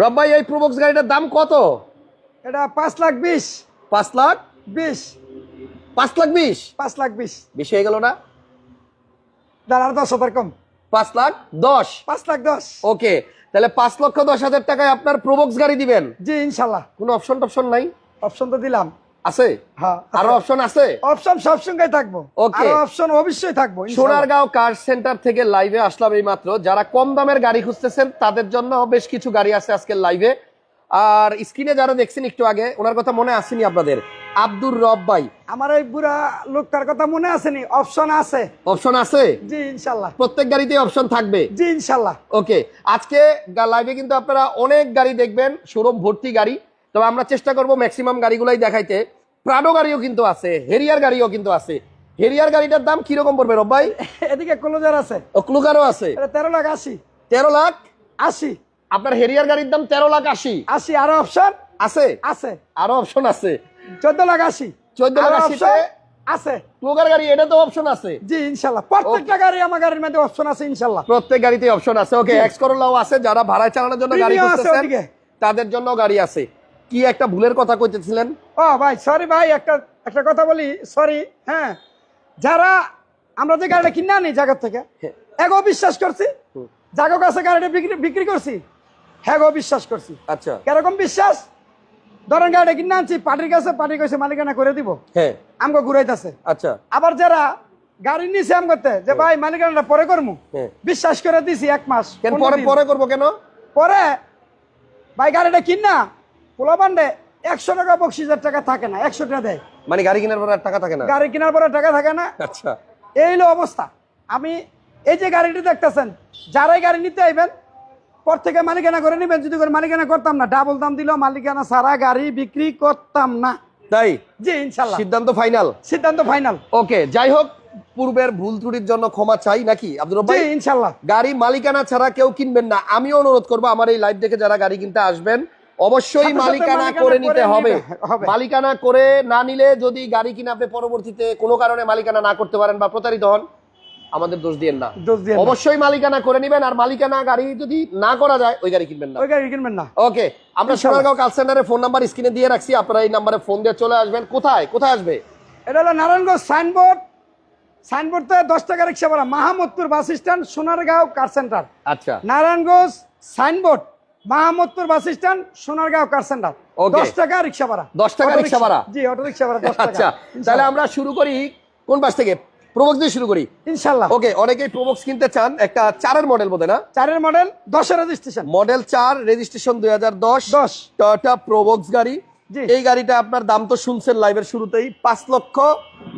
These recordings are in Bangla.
রব্বাই এই প্রোবক্স গাড়িটার দাম কত? এটা পাঁচ লাখ বিশ। পাঁচ লাখ? বিশ। পাঁচ লাখ বিশ? পাঁচ লাখ বিশ। বেশি হয়ে গেল না? দাঁড়ার দশ হাজার কম। পাঁচ লাখ দশ? পাঁচ লাখ দশ। ওকে তাহলে পাঁচ লক্ষ দশ হাজার টাকায় আপনার প্রোবক্স গাড়ি দিবেন। জি ইনশাল্লাহ। কোনো অপশন টপশন নাই? অপশন তো দিলাম। আছে? হ্যাঁ আরও অপশন আছে? অপশন সব সঙ্গে থাকব. আর অপশন অবশ্যই থাকব সোনারগাঁও কার সেন্টার থেকে লাইভে আসলাম এই মাত্র যারা কম দামের গাড়ি খুঁজতেছেন তাদের জন্য বেশ কিছু গাড়ি আছে আজকের লাইভে আর স্ক্রিনে যারা দেখছেন একটু আগে ওনার কথা মনে আসেনি আপনাদের। আব্দুর রব ভাই। আমার ওই বুড়া লোকটার কথা মনে আসেনি? অপশন আছে। অপশন আছে? জি ইনশাল্লাহ প্রত্যেক গাড়িতে অপশন থাকবে? জি ইনশাল্লাহ ওকে আজকে লাইভে কিন্তু আপনারা অনেক গাড়ি দেখবেন শোরুম ভর্তি গাড়ি। তবে আমরা চেষ্টা করব ম্যাক্সিমাম গাড়িগুলাই দেখাইতে। প্রাডো গাড়িও কিন্তু আছে হেরিয়ার গাড়িও কিন্তু আছে। হেরিয়ার গাড়িটার দাম কীরকম পড়বে রব ভাই? এদিকে ক্লোজার আছে। ও ক্লুগারও আছে তেরো লাখ আশি। তেরো লাখ? আশি। আপনার হেরিয়ার গাড়ির দাম তেরো লাখ আশি। আশি আরও অপশন আছে? আছে। আরও অপশন আছে। চোদ্দ লাখ আশি। 14 লাখ আশি আছে। ক্লুগার গাড়ি এটা তো অপশন আছে। জি ইনশাল্লাহ। প্রত্যেকটা গাড়ি আমার গাড়ির মধ্যে অপশন আছে ইনশাল্লাহ। প্রত্যেক গাড়িতে অপশন আছে। ওকে এক্স করলাও আছে। যারা ভাড়ায় চালানোর জন্য গাড়ি খুঁজতেছেন তাদের জন্য গাড়ি আছে। কি একটা ভুলের কথা কইতেছিলেন? ও ভাই সরি ভাই একটা একটা কথা বলি সরি হ্যাঁ। যারা আমরা যে গাড়িটা কিনে আনি জায়গার থেকে হ্যাঁ। এগো বিশ্বাস করছি। জাগো কাছে গাড়িটা বিক্রি বিক্রি করছি হ্যাঁ বিশ্বাস করছি। আচ্ছা। কীরকম বিশ্বাস? ধরেন গাড়িটা কিনে আনছি পার্টির কাছে পার্টি কাছে মালিকানা করে দিব। হ্যাঁ। আমগো ঘুরাইতেছে। আচ্ছা। আবার যারা গাড়ি নিছে আম করতে যে ভাই মালিকানাটা পরে করমু? হ্যাঁ। বিশ্বাস করে দিছি এক মাস কেন পরে পরে করব কেন? পরে ভাই গাড়িটা কিনা পোলা বান্ডে একশো টাকা বক্সিজের টাকা থাকে না একশো টাকা দেয়। মানে গাড়ি কেনার পর টাকা থাকে না? গাড়ি কেনার পরে টাকা থাকে না। আচ্ছা। এই হলো অবস্থা। আমি এই যে গাড়িটি দেখতেছেন যারাই গাড়ি নিতে আইবেন পর থেকে মালিকানা করে নিবেন যদি করে মালিকানা করতাম না ডাবল দাম দিলেও মালিকানা সারা গাড়ি বিক্রি করতাম না। তাই? জি ইনশাল্লাহ। সিদ্ধান্ত ফাইনাল সিদ্ধান্ত ফাইনাল ওকে যাই হোক পূর্বের ভুল ত্রুটির জন্য ক্ষমা চাই নাকি? আব্দুর ভাই ইনশাল্লাহ। গাড়ি মালিকানা ছাড়া কেউ কিনবেন না। আমিও অনুরোধ করব আমার এই লাইভ দেখে যারা গাড়ি কিনতে আসবেন অবশ্যই মালিকানা করে নিতে হবে। মালিকানা করে না নিলে যদি গাড়ি কিনে আপনি পরবর্তীতে কোনো কারণে মালিকানা না করতে পারেন বা প্রতারিত হন আমাদের দোষ দিয়েন না। দিয়ে না। অবশ্যই মালিকানা করে নিবেন আর মালিকানা গাড়ি যদি না করা যায় ওই গাড়ি কিনবেন না। ওই গাড়ি কিনবেন না। ওকে আমরা সোনারগাঁও কাল সেন্টারে ফোন নাম্বার স্ক্রিনে দিয়ে রাখছি আপনারা এই নাম্বারে ফোন দিয়ে চলে আসবেন। কোথায়? কোথায় আসবে? এটা হলো নারায়ণগঞ্জ সাইনবোর্ড সাইনবোর্ড থেকে দশ টাকা রিক্সা ভাড়া Mahmudpur bus stand Sonargaon car center আচ্ছা। Narayanganj signboard Mahmudpur bus stand Sonargaon car center দশ টাকা রিক্সা ভাড়া। 10 টাকা রিক্সা ভাড়া? জি অটো রিক্সা ভাড়া আচ্ছা তাহলে আমরা শুরু করি কোন বাস থেকে? প্রবক্স দিয়ে শুরু করি? ইনশাল্লাহ। ওকে অনেকেই প্রবক্স কিনতে চান একটা চারের মডেল বোধ না? চারের মডেল দশের রেজিস্ট্রেশন মডেল চার রেজিস্ট্রেশন দুই হাজার দশ দশ। টয়োটা প্রোবক্স গাড়ি। এই গাড়িটা আপনার দাম তো শুনছেন লাইভের শুরুতেই পাঁচ লক্ষ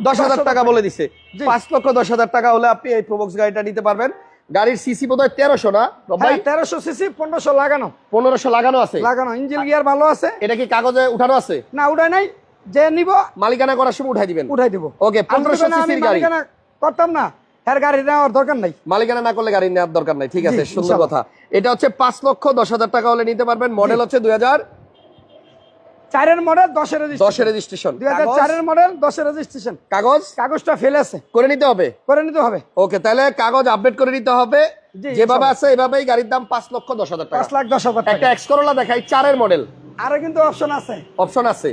দশ হাজার টাকা বলে দিছে। পাঁচ লক্ষ দশ হাজার টাকা হলে আপনি এই প্রোবক্স গাড়িটা নিতে পারবেন। গাড়ির সিসি বোধ হয় তেরোশো না ভাই? তেরোশো সিসি পনেরোশো লাগানো। পনেরোশো লাগানো আছে। লাগানো ইঞ্জিন গিয়ার ভালো আছে। এটা কি কাগজে উঠানো আছে? না উঠায় নাই যে নিব মালিকানা করার সময় উঠাই দিবেন। উঠাই দিব। ওকে পনেরোশো সিসির গাড়ি। মালিকানা করতাম না এর গাড়ি নেওয়ার দরকার নাই। মালিকানা না করলে গাড়ি নেওয়ার দরকার নাই। ঠিক আছে সুন্দর কথা। এটা হচ্ছে পাঁচ লক্ষ দশ হাজার টাকা হলে নিতে পারবেন। মডেল হচ্ছে দুই হাজার চারের মডেল দশের দশের রেজিস্ট্রেশন দুই হাজার চারের মডেল দশের রেজিস্ট্রেশন কাগজ? কাগজটা ফেলে আছে। করে নিতে হবে? করে নিতে হবে। ওকে তাহলে কাগজ আপডেট করে নিতে হবে। যেভাবে আছে এভাবেই গাড়ির দাম পাঁচ লক্ষ দশ হাজার টাকা। পাঁচ লাখ দশ হাজার একটা এক্স করোলা দেখাই চারের মডেল আরও কিন্তু অপশন আছে। অপশন আছে?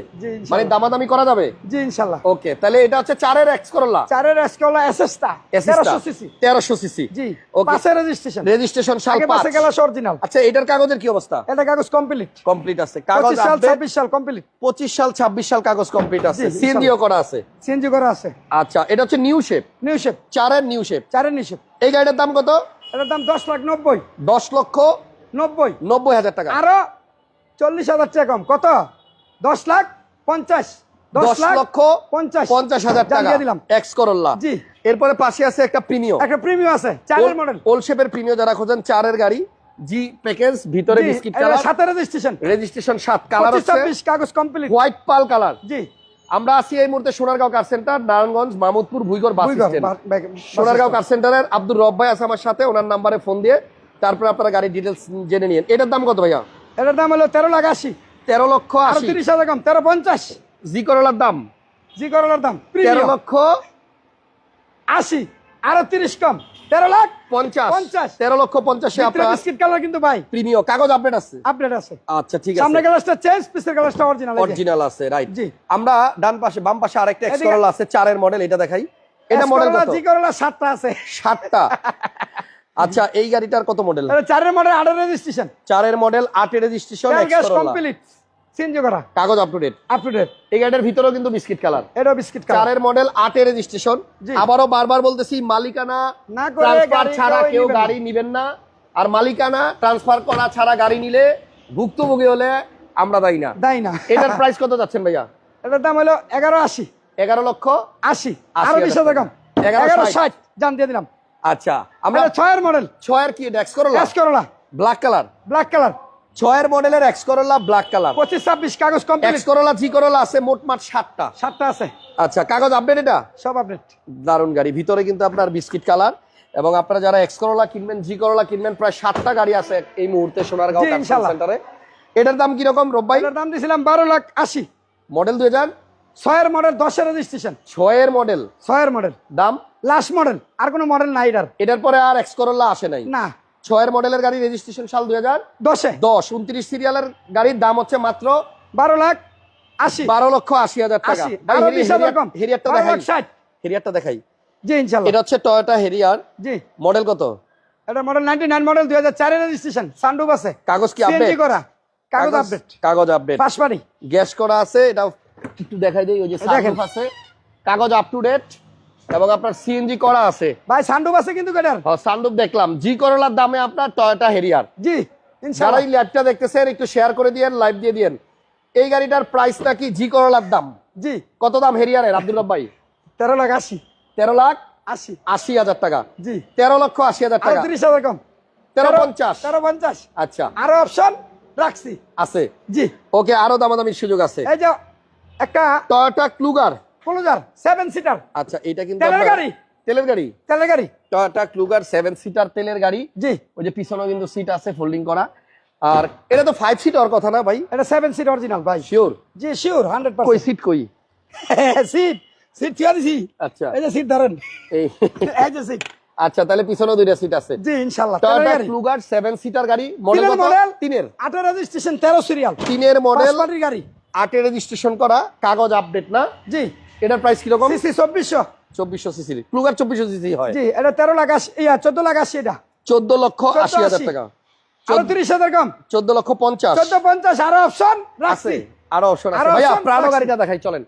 মানে দামাদামি করা যাবে? জি ইনশাল্লাহ। ওকে তাহলে এটা হচ্ছে চারের এক্স করোলা চারের এসকলা এসএসটা তেরোশো সিসি তেরোশো সিসি জি ওকে পাঁচের রেজিস্ট্রেশন রেজিস্ট্রেশন সাল পাঁচ পাশে গেলাস অরিজিনাল আচ্ছা এটার কাগজের কি অবস্থা? এটা কাগজ কমপ্লিট কমপ্লিট আছে। কাগজ পঁচিশ সাল আপডেট ছাব্বিশ সাল কমপ্লিট পঁচিশ সাল ছাব্বিশ সাল কাগজ কমপ্লিট আছে। সিএনজিও করা আছে। সিএনজি করা আছে। আচ্ছা এটা হচ্ছে নিউ শেপ নিউ শেপ চারের নিউ শেপ চারের নিউ শেপ এই গাড়িটার দাম কত? এটার দাম দশ লাখ নব্বই। দশ লক্ষ নব্বই। নব্বই হাজার টাকা। আরও চল্লিশ হাজার টাকা কম। কত? দশ লাখ পঞ্চাশ। দশ লক্ষ পঞ্চাশ। পঞ্চাশ হাজার টাকা। দিলাম। X Corolla G. এরপরে পাশে আছে একটা প্রিমিয় একটা প্রিমিয়াম আছে চারের মডেল ওল শেপের প্রিমিয় যারা খোঁজেন চারের গাড়ি জি প্যাকেজ ভিতরে বিস্কিট কালার সাথে রেজিস্ট্রেশন রেজিস্ট্রেশন সাত কালার হচ্ছে। ছাব্বিশ কাগজ কমপ্লিট হোয়াইট পাল কালার জি। আমরা আছি এই মুহূর্তে Sonargaon car center Narayanganj Mamudpur Bhuigar bus stand বা- বা- সোনারগাঁও কার সেন্টারের আব্দুর রব ভাই আছে আমার সাথে ওনার নাম্বারে ফোন দিয়ে তারপরে আপনারা গাড়ির ডিটেলস জেনে নিন। এটার দাম কত ভাইয়া? এটার দাম হলো তেরো লাখ আশি। তেরো লক্ষ আশি। তিরিশ হাজার কম তেরো পঞ্চাশ। জি করলার দাম? জি করলার দাম তেরো লক্ষ? আশি আরও তিরিশ কম তেরো লাখ? পঞ্চাশ। পঞ্চাশ। তেরো লক্ষ পঞ্চাশে আপনার বিস্কিট কালার কিন্তু ভাই। প্রিমিয় কাগজ আপডেট আছে? আপডেট আছে। আচ্ছা ঠিক আছে। সামনে গ্লাসটা চেঞ্জ পিছের গ্লাসটা অরিজিনাল অরিজিনাল আছে রাইট জি। আমরা ডান পাশে বাম পাশে আরেকটা এক্স করলা আছে চারের মডেল এটা দেখাই। এটা মডেল জি করলা সাতটা আছে। সাতটা। আচ্ছা এই গাড়িটার কত মডেল চারের মডেল আঠারো রেজিস্ট্রেশন চারের মডেল আটের রেজিস্ট্রেশন কমপ্লিট করা। কাগজ up to date up to date এই ভিতরেও কিন্তু বিস্কিট কালার এটা বিস্কিট কালার চারের মডেল আটের রেজিস্ট্রেশন আবারও বারবার বলতেছি মালিকানা না ট্রান্সফার ছাড়া কেউ গাড়ি নিবেন না। আর মালিকানা ট্রান্সফার করা ছাড়া গাড়ি নিলে ভুক্তভোগী হলে আমরা দায়ী না। না। এটার প্রাইস কত যাচ্ছেন ভাইয়া? এটার দাম হলো এগারো আশি। এগারো লক্ষ আশি। আরও বিশ হাজার কম। এগারো। ষাট। জান দিয়ে দিলাম। আচ্ছা আমরা ছয়ের মডেল ছয়ের কি এক্স করলা গ্যাস করলা ব্ল্যাক কালার ব্ল্যাক কালার ছয়ের মডেলের এক্স করলা ব্ল্যাক কালার পঁচিশ ছাব্বিশ কাগজ কমপ্লিট এক্স করলা জি করলা আছে মোটমাট সাতটা। সাতটা আছে। আচ্ছা কাগজ আপডেট এটা? সব আপডেট দারুণ গাড়ি। ভিতরে কিন্তু আপনার বিস্কিট কালার এবং আপনারা যারা এক্স করলা কিনবেন জি করলা কিনবেন প্রায় সাতটা গাড়ি আছে এই মুহূর্তে সোনারগাঁও সেন্টারে এটার দাম কীরকম রব্বাই এটার দাম দিয়েছিলাম বারো লাখ আশি। মডেল দুই হাজার? ছয়ের মডেল দশের রেজিস্ট্রেশন ছয়ের মডেল ছয়ের মডেল দাম? লাস্ট মডেল আর কোনো মডেল নাই এটার। এটার পরে আর এক্স করলা আসে নাই। না। ছয়ের মডেলের গাড়ি রেজিস্ট্রেশন সাল দুই হাজার দশে। দশ। উনত্রিশ সিরিয়ালের গাড়ির দাম হচ্ছে মাত্র বারো লাখ আশি। বারো লক্ষ আশি হাজার টাকা। হেরিয়ারটা দেখাই। হেরিয়ারটা দেখাই। জি ইনশাল্লাহ। এটা হচ্ছে টয়োটা হেরিয়ার জি। মডেল কত? এটা মডেল নাইনটি নাইন মডেল দুই হাজার চারের রেজিস্ট্রেশন সানডুপ আছে। কাগজ কি আপডেট করা। কাগজ আপডেট কাগজ আপডেট পাঁচ গ্যাস করা আছে এটা একটু দেখাই দিই ওই যে সানরুফ আছে। কাগজ আপ টু ডেট এবং আপনার সিএনজি করা আছে। ভাই সানডুপ আছে কিন্তু এটার সানরুফ দেখলাম। জি করলার দামে আপনার টয়োটা হেরিয়ার জি যারা ইনশাল্লাহ এই দেখতেছেন একটু শেয়ার করে দিয়েন লাইভ দিয়ে দিয়েন। এই গাড়িটার প্রাইস নাকি জি করলার দাম? জি। কত দাম হেরিয়ারের আব্দুল ভাই? তেরো লাখ আশি। তেরো লাখ আশি। আশি হাজার টাকা। জি। তেরো লক্ষ আশি হাজার টাকা। তিরিশ হাজার কম। তেরো পঞ্চাশ। তেরো পঞ্চাশ। আচ্ছা। আরও অপশন রাখছি। আছে। জি। ওকে আরও দামাদামির সুযোগ আছে। এই যে একটা Toyota Kluger closer seven seater আচ্ছা এটা কিন্তু তেলের গাড়ি? তেলের গাড়ি? তেলের গাড়ি। টয়োটা ক্লুগার সেভেন সিটার তেলের গাড়ি। জি। ওই যে পিছনেও কিন্তু সিট আছে ফোল্ডিং করা। আর এটা তো ফাইভ সিট কথা না ভাই? এটা সেভেন সিট অরিজিনাল ভাই। শিওর জি শিওর হান্ড্রেড কই সিট কই? সিট সিট দিছি। আচ্ছা। এই যে সিট ধরেন। এই এই যে সিট আচ্ছা তাহলে পিছনেও দুইটা সিট আছে। জি ইনশাল্লাহ। তেলের টয়োটা ক্লুগার সেভেন সিটার গাড়ি মডেল মডেল তিনের। আঠারো রেজিস্ট্রেশন তেরো সিরিয়াল তিনের মডেল পাঁচ পাটির গাড়ি। আটের রেজিস্ট্রেশন করা কাগজ আপডেট না? জি। এটার প্রাইস কীরকম? সিসি চব্বিশশো। চব্বিশশো সিসি। ক্লুগার চব্বিশশো সিসি হয়। জি এটা তেরো লাখ আশি ইয়া চোদ্দ লাখ আশি এটা। চোদ্দ লক্ষ আশি হাজার টাকা। চৌত্রিশ হাজার কম। চোদ্দ লক্ষ পঞ্চাশ। চোদ্দ পঞ্চাশ আরও অপশন আছে রাখছি আরও অপশন আছে। ভাইয়া গাড়িটা দেখাই চলেন।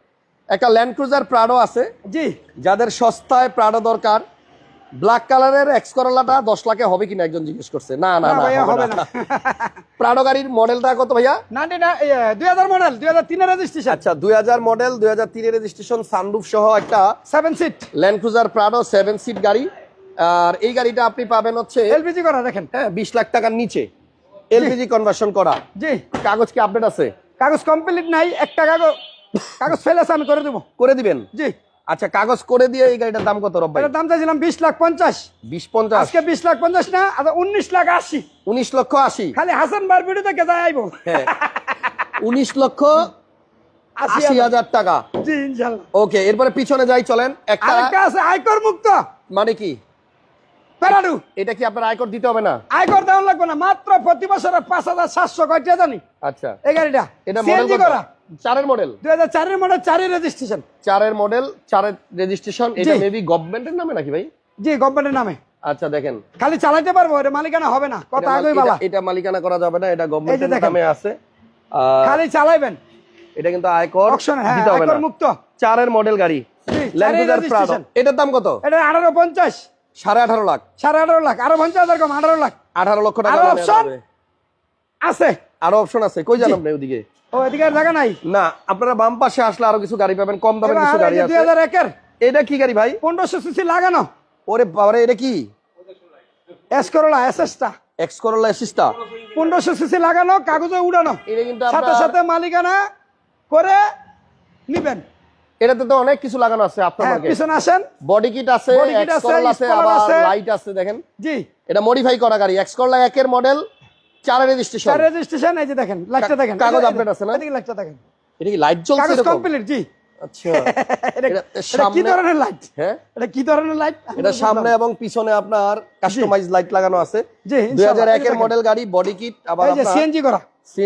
একটা ল্যান্ড ক্রুজার প্রাডো আছে। জি। যাদের সস্তায় প্রাডো দরকার ব্ল্যাক কালারের এক্স করলাটা দশ লাখে হবে কিনা একজন জিজ্ঞেস করছে। না না না না হবে না। না। প্রাডো গাড়ির মডেলটা কত ভাইয়া? না দুই হাজার মডেল দুই হাজার তিনের রেজিস্ট্রেশন আচ্ছা দুই হাজার মডেল দুই হাজার তিনের রেজিস্ট্রেশন সানরুফ সহ একটা seven seat Land Cruiser Prado seven seat গাড়ি। আর এই গাড়িটা আপনি পাবেন হচ্ছে এলপিজি করা দেখেন। হ্যাঁ বিশ লাখ টাকার নিচে। এলপিজি কনভার্সন করা। জি। কাগজ কি আপডেট আছে? কাগজ কমপ্লিট নাই একটা কাগজ কাগজ ফেলেছে আমি করে দেবো। করে দিবেন? জি। আচ্ছা কাগজ করে দিয়ে এই গাড়িটার দাম কত রব্বাই? দাম চাইছিলাম বিশ লাখ পঞ্চাশ। বিশ পঞ্চাশ? আজকে বিশ লাখ পঞ্চাশ না আচ্ছা উনিশ লাখ আশি। উনিশ লক্ষ আশি? খালি হাসান বার ভিডিও থেকে যাই আইবো। হ্যাঁ। উনিশ লক্ষ আশি হাজার। টাকা। জি ইনশাল্লাহ। ওকে এরপরে পিছনে যাই চলেন। একটা আছে আয়কর মুক্ত। মানে কি? প্যারাডু এটা কি আপনার আয়কর দিতে হবে না? আয়কর দেওয়া লাগবে না মাত্র প্রতি বছরে পাঁচ হাজার সাতশো কয়টা জানি? আচ্ছা। এই গাড়িটা। এটা সিএনজি করা। চারের মডেল দুই হাজার চারের মডেল চারের রেজিস্ট্রেশন চারের মডেল চারের রেজিস্ট্রেশন এটা। মেবি গভর্নমেন্টের নামে নাকি ভাই? জি গভর্নমেন্টের নামে। আচ্ছা দেখেন। খালি চালাইতে পারব এটা মালিকানা হবে না। কথা আগেই বলা। এটা- মালিকানা করা যাবে না এটা গভর্নমেন্টের নামে আছে। খালি এটা কিন্তু আয়কর অপশন হ্যাঁ আয়কর মুক্ত। চারের মডেল গাড়ি। ক্রুজার প্রাডো এটার দাম কত? এটা আঠারো পঞ্চাশ। সাড়ে আঠারো লাখ। সাড়ে আঠারো লাখ। আরও পঞ্চাশ হাজার কম আঠারো লাখ। আঠারো লক্ষ টাকা? হবে। আছে। আরও অপশন আছে। কই যান জি। ওদিকে ও এদিকে জায়গা নাই? না আপনারা বাম পাশে আসলে আরও কিছু গাড়ি পাবেন কম দামের কিছু গাড়ি আছে। হাজার একের? এটা কি গাড়ি ভাই? পনেরোশো সিসি লাগানো। ওরে বাবারে এটা কি? এস করোলা এসএসটা এক্স করোলা এসিস্টা পনেরোশো সিসি লাগানো কাগজে উড়ানো। এটা কিন্তু সাথে সাথে মালিকানা করে নিবেন। এটাতে তো অনেক কিছু লাগানো আছে আপনার হ্যাঁ পিছনে আসেন। বডি কিট আছে আছে। লাইট দেখেন। জি। এটা মডিফাই করা গাড়ি এক্স করোলা একের মডেল চারের রেজিস্ট্রেশন চার রেজিস্ট্রেশন এই যে দেখেন লাইটটা দেখেন। কাগজ আপডেট আছে না? এদিকে লাইটটা দেখেন। এটা কি লাইট জ্বলছে কাগজ কমপ্লিট জি। আচ্ছা। এটা এটা এটা কি ধরনের লাইট হ্যাঁ? এটা কি ধরনের লাইট এটা সামনে এবং পিছনে আপনার কাস্টমাইজ লাইট লাগানো আছে। মডেল গাড়ি বডি কিট আবার আপনার সিএনজি করা।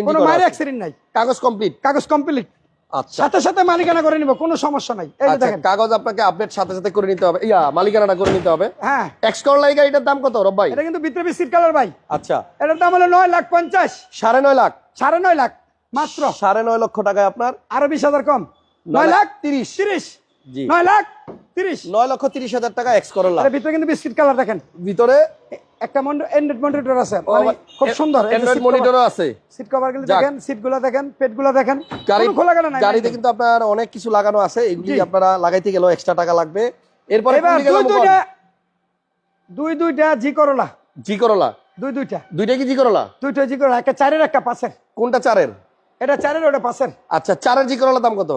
কোনো অ্যাক্সিডেন্ট নাই। কাগজ কমপ্লিট কাগজ কমপ্লিট সাথে সাথে মালিকানা করে নিব কোনো সমস্যা নাই। এই আচ্ছা দেখেন। কাগজ আপনাকে আপডেট সাথে সাথে করে নিতে হবে। ইয়া মালিকানাটা করে নিতে হবে। হ্যাঁ। এক্স লাইগা এটার দাম কত রব ভাই? এটা কিন্তু ভিতরে সিট কালার ভাই। আচ্ছা। এটার দাম হলো নয় লাখ পঞ্চাশ। সাড়ে নয় লাখ। সাড়ে নয় লাখ মাত্র। সাড়ে নয় লক্ষ টাকায় আপনার আরও বিশ হাজার কম। নয় লাখ তিরিশ। তিরিশ। নয় লাখ তিরিশ। নয় লক্ষ তিরিশ হাজার টাকা এক্স করলা ভিতরে কিন্তু বিস্কিট কালার দেখেন। ভিতরে? একটা অ্যান্ড্রয়েড মনিটর আছে। মানে খুব সুন্দর। অ্যান্ড্রয়েড মনিটরও আছে। সিট কভারগুলো দেখেন সিটগুলো দেখেন পেটগুলো দেখেন। গাড়ি খোলা কাটা নাই। গাড়িতে কিন্তু আপনার অনেক কিছু লাগানো আছে। এগুলি আপনারা লাগাইতে গেলেও এক্সট্রা টাকা লাগবে। এরপরে দুই দুইটা দুই দুইটা জি করলা। জি করলা? দুই দুইটা। দুইটা কি জি করলা? দুইটা জি করলা। একটা চারের একটা পাশের কোনটা চারের? এটা চারের ওটা পাশের আচ্ছা চারের জি করলার দাম কত?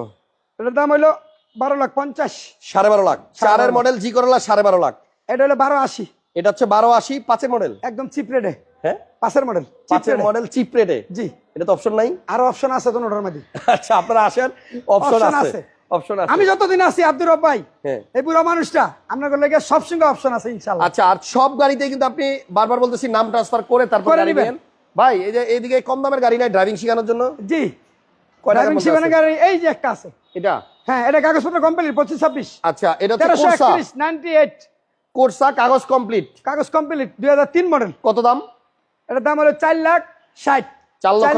এটার দাম হইল বারো লাখ পঞ্চাশ। সাড়ে বারো লাখ। চারের মডেল জি করলা সাড়ে বারো লাখ। এটা হলো বারো আশি। এটা হচ্ছে বারো আশি পাঁচের মডেল একদম চিপ রেটে হ্যাঁ? পাশের মডেল পাঁচের মডেল চিপ রেটে জি। এটা তো অপশন নাই। আরও অপশন আছে দুটোর মধ্যে আচ্ছা আপনারা আসেন। অপশন আছে। অপশন আছে। আমি যতদিন আছি আব্দুর রব ভাই হ্যাঁ। এই বুড়ো মানুষটা আপনার লেগে সব সঙ্গে অপশন আছে আচ্ছা আর সব গাড়িতে কিন্তু আপনি বারবার বলতেছি নাম ট্রান্সফার করে তারপর গাড়ি নিবেন। ভাই এই যে এইদিকে কম দামের গাড়ি নাই ড্রাইভিং শেখানোর জন্য? জি। এই যে একটা আছে। এটা? হ্যাঁ এটা কাগজপত্র কমপ্লিট পঁচিশ ছাব্বিশ আচ্ছা এটা তেরোশো একত্রিশ নাইনটি এইট কোর্সা কাগজ কমপ্লিট কাগজ কমপ্লিট দুই হাজার তিন মডেল কত দাম? এটার দাম হলো চার লাখ ষাট। চার লক্ষ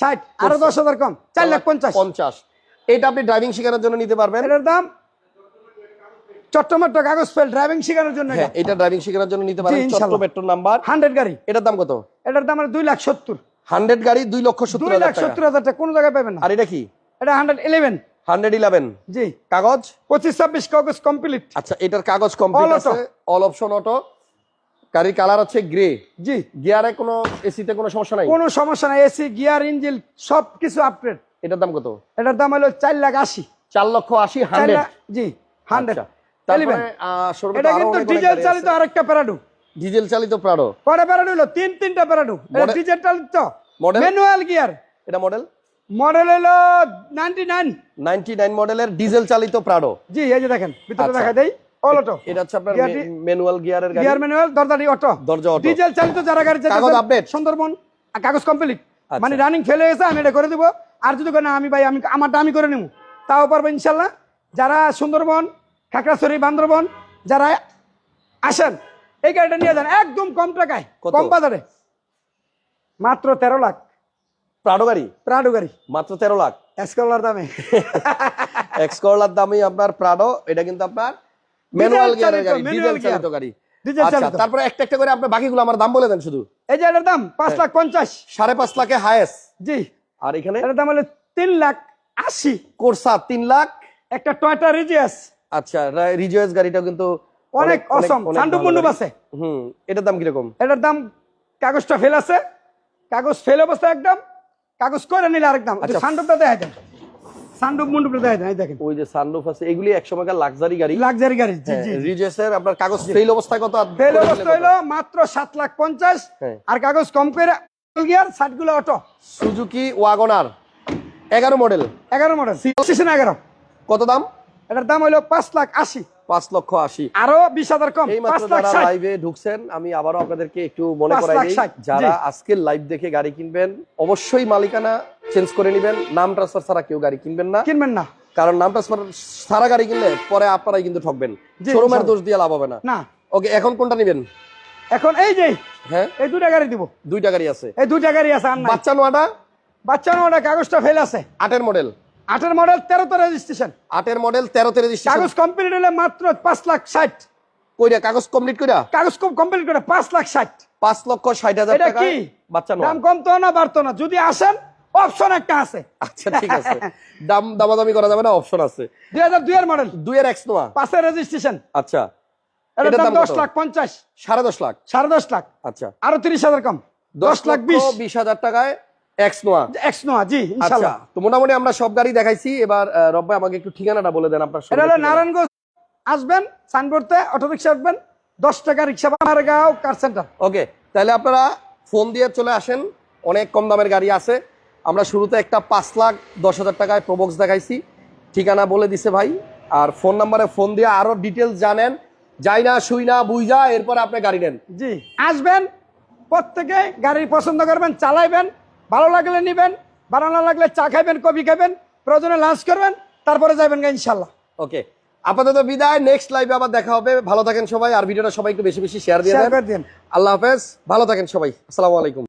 ষাট। আরও দশ হাজার কম চার লাখ পঞ্চাশ। পঞ্চাশ। এটা আপনি ড্রাইভিং শেখানোর জন্য নিতে পারবেন। এটার দাম চট্টমাট্ট কাগজ ফেল ড্রাইভিং শেখানোর জন্য হ্যাঁ এটা ড্রাইভিং শেখানোর জন্য নিতে পারেন ইনশাল্লাহ। চট্ট পেট্রোল নাম্বার হান্ড্রেড গাড়ি। এটার দাম কত? এটার দাম হলো দুই লাখ সত্তর। হান্ড্রেড গাড়ি দুই লক্ষ সত্তর লাখ সত্তর হাজার টাকা কোনো জায়গায় পাবেন না। আর এটা কি? এটা হান্ড্রেড ইলেভেন হান্ড্রেড ইলেভেন। জি। কাগজ? পঁচিশ ছাব্বিশ কাগজ কমপ্লিট আচ্ছা এটার কাগজ কমপ্লিট। আছে। অল অপশন অটো গাড়ির কালার হচ্ছে গ্রে জি। গিয়ারে কোনো এসিতে কোনো সমস্যা নাই? কোনো সমস্যা নাই। এসি গিয়ার ইঞ্জিন সব কিছু আপগ্রেড এটার দাম কত? এটার দাম হলো চার লাখ আশি। চার লক্ষ আশি হান্ড্রেড জি হান্ড্রেড শোরুমে তো এটা কিন্তু ডিজেল চালিত আরেকটা প্যারাডু ডিজেল চালিত প্রাডো। কটা প্যারাডু হলো তিন তিনটা প্যারাডু। ডিজেল চালিত। Model? ম্যানুয়াল গিয়ার এটা মডেল? মডেল হলো নাইনটি নাইন নাইনটি নাইন মডেলের ডিজেল চালিত প্রাডো। জি এই যে দেখেন ভিতরে আচ্ছা। দেখা দেই অল অটো এটা হচ্ছে আপনার ম্যানুয়াল গিয়ারের গাড়ি? গিয়ার ম্যানুয়াল দরদারি অটো দরজা অটো ডিজেল চালিত যারা গাড়ি কাগজ আপডেট সুন্দরবন আর কাগজ কমপ্লিট আচ্ছা। মানে রানিং ফেলে গেছে আমি এটা করে দিব। আর যদি না আমি ভাই আমি আমারটা আমি করে নেব। তাও পারব ইনশাল্লাহ। যারা সুন্দরবন খাগড়াছড়ি বান্দরবন যারা আসেন এই গাড়িটা নিয়ে যান একদম কম টাকায় কম বাজারে। মাত্র তেরো লাখ। প্রাডো গাড়ি? প্রাডো গাড়ি। মাত্র তেরো লাখ? এসকলার দামে। এক্স করলার দামই আপনার প্রাডো এটা কিন্তু আপনার ম্যানুয়াল গিয়ারের গাড়ি ডিজেল চালিত গাড়ি। আচ্ছা তারপরে একটা একটা করে আপনার বাকিগুলো আমার দাম বলে দেন শুধু। এই যে এটার দাম পাঁচ হ্যাঁ। লাখ পঞ্চাশ। সাড়ে পাঁচ লাখে হায়েস্ট জি। আর এখানে? এটার দাম হলো তিন লাখ আশি। কোর্সা তিন লাখ। একটা টয়টা রিজিয়াস আচ্ছা রিজয়েস গাড়িটাও কিন্তু অনেক অসম। সান্ডু ভালো মুন্ডু আছে। হুম এটার দাম কীরকম? এটার দাম কাগজটা ফেল আছে। কাগজ ফেল অবস্থা একদম। কাগজ করে নিলে আচ্ছা। সান্ডুপটা সান্ডুপ মুন্ডুপটা দেখাই দেন এই দেখেন। ওই যে সানরুফ আছে এগুলি এক সময়কার লাক্সারি গাড়ি। লাক্সারি গাড়ি জি জি রিজয়েসের আপনার কাগজ ফেল অবস্থায় কত? ফেল অবস্থা? হইল মাত্র সাত লাখ পঞ্চাশ। হ্যাঁ। আর কাগজ কম করে গিয়ার অটো। সুজুকি ওয়াগনার এগারো মডেল এগারো মডেল স্টেশন এগারো। কত দাম? এটার দাম হইল পাঁচ লাখ আশি। পাঁচ লক্ষ আশি। আরও বিশ হাজার কম। এই মাত্র যারা লাইভে ঢুকছেন আমি আবারও আপনাদেরকে একটু মনে করাই যারা আজকের লাইভ দেখে গাড়ি কিনবেন অবশ্যই মালিকানা চেঞ্জ করে নেবেন। নাম ট্রান্সফার ছাড়া কেউ গাড়ি কিনবেন না। কিনবেন না। কারণ নাম ট্রান্সফার সারা গাড়ি কিনলে পরে আপনারাই কিন্তু ঠকবেন। শোরুমের দোষ দিয়ে লাভ হবে না। না। ওকে এখন কোনটা নেবেন? এখন এই যে হ্যাঁ? এই দুটা গাড়ি দিব। দুইটা গাড়ি আছে। এই দুটা গাড়ি আছে বাচ্চা নোয়াটা? বাচ্চা ওটা কাগজটা ফেল আছে। আটের মডেল আটের মডেল তেরোতে রেজিস্ট্রেশন আটের মডেল তেরোতে রেজিস্ট্রেশন কাগজ কমপ্লিট হলে মাত্র পাঁচ লাখ ষাট। কইরা কাগজ কমপ্লিট কইরা? কাগজ কম কমপ্লিট করে পাঁচ লাখ ষাট। পাঁচ লক্ষ ষাট হাজার টাকা বাচ্চা দাম কমতো না বাড়তো না? যদি আসেন অপশন একটা আছে। আচ্ছা ঠিক আছে। দাম দামাদামি করা যাবে না অপশন আছে। দুই হাজার দুই এর মডেল দুইয়ের এক্স নোয়া পাঁচের রেজিস্ট্রেশন আচ্ছা। এটার দাম দশ লাখ পঞ্চাশ। সাড়ে দশ লাখ। সাড়ে দশ লাখ। আচ্ছা। আরও তিরিশ হাজার কম। দশ লাখ বিশ। বিশ হাজার টাকায় এক্স নোয়া এক্স নোয়া জি আচ্ছা তো মোটামুটি আমরা সব গাড়ি দেখাইছি। এবার রব্বাই আমাকে একটু ঠিকানাটা বলে দেন আপনার এটা হলো নারায়ণগঞ্জ আসবেন সাইনবোর্ডতে অটো রিক্সা উঠবেন দশ টাকা রিক্সা মারগাঁও কার সেন্টার ওকে তাহলে আপনারা ফোন দিয়ে চলে আসেন অনেক কম দামের গাড়ি আছে। আমরা শুরুতে একটা পাঁচ লাখ দশ হাজার টাকায় প্রবক্স দেখাইছি। ঠিকানা বলে দিছে ভাই। আর ফোন নাম্বারে ফোন দিয়ে আরও ডিটেলস জানেন। যাই না শুই না বুঝা এরপর আপনি গাড়ি নেন। জি আসবেন প্রত্যেকে গাড়ি পছন্দ করবেন চালাইবেন। ভালো লাগলে নিবেন ভালো না লাগলে চা খাইবেন কফি খাবেন প্রয়োজনে লাঞ্চ করবেন তারপরে যাবেন গা ইনশাল্লাহ ওকে আপাতত বিদায় নেক্সট লাইভে আবার দেখা হবে। ভালো থাকেন সবাই আর ভিডিওটা সবাই একটু বেশি বেশি শেয়ার দিয়ে দেবেন দেন। আল্লাহ হাফেজ ভালো থাকেন সবাই। আসসালামু আলাইকুম।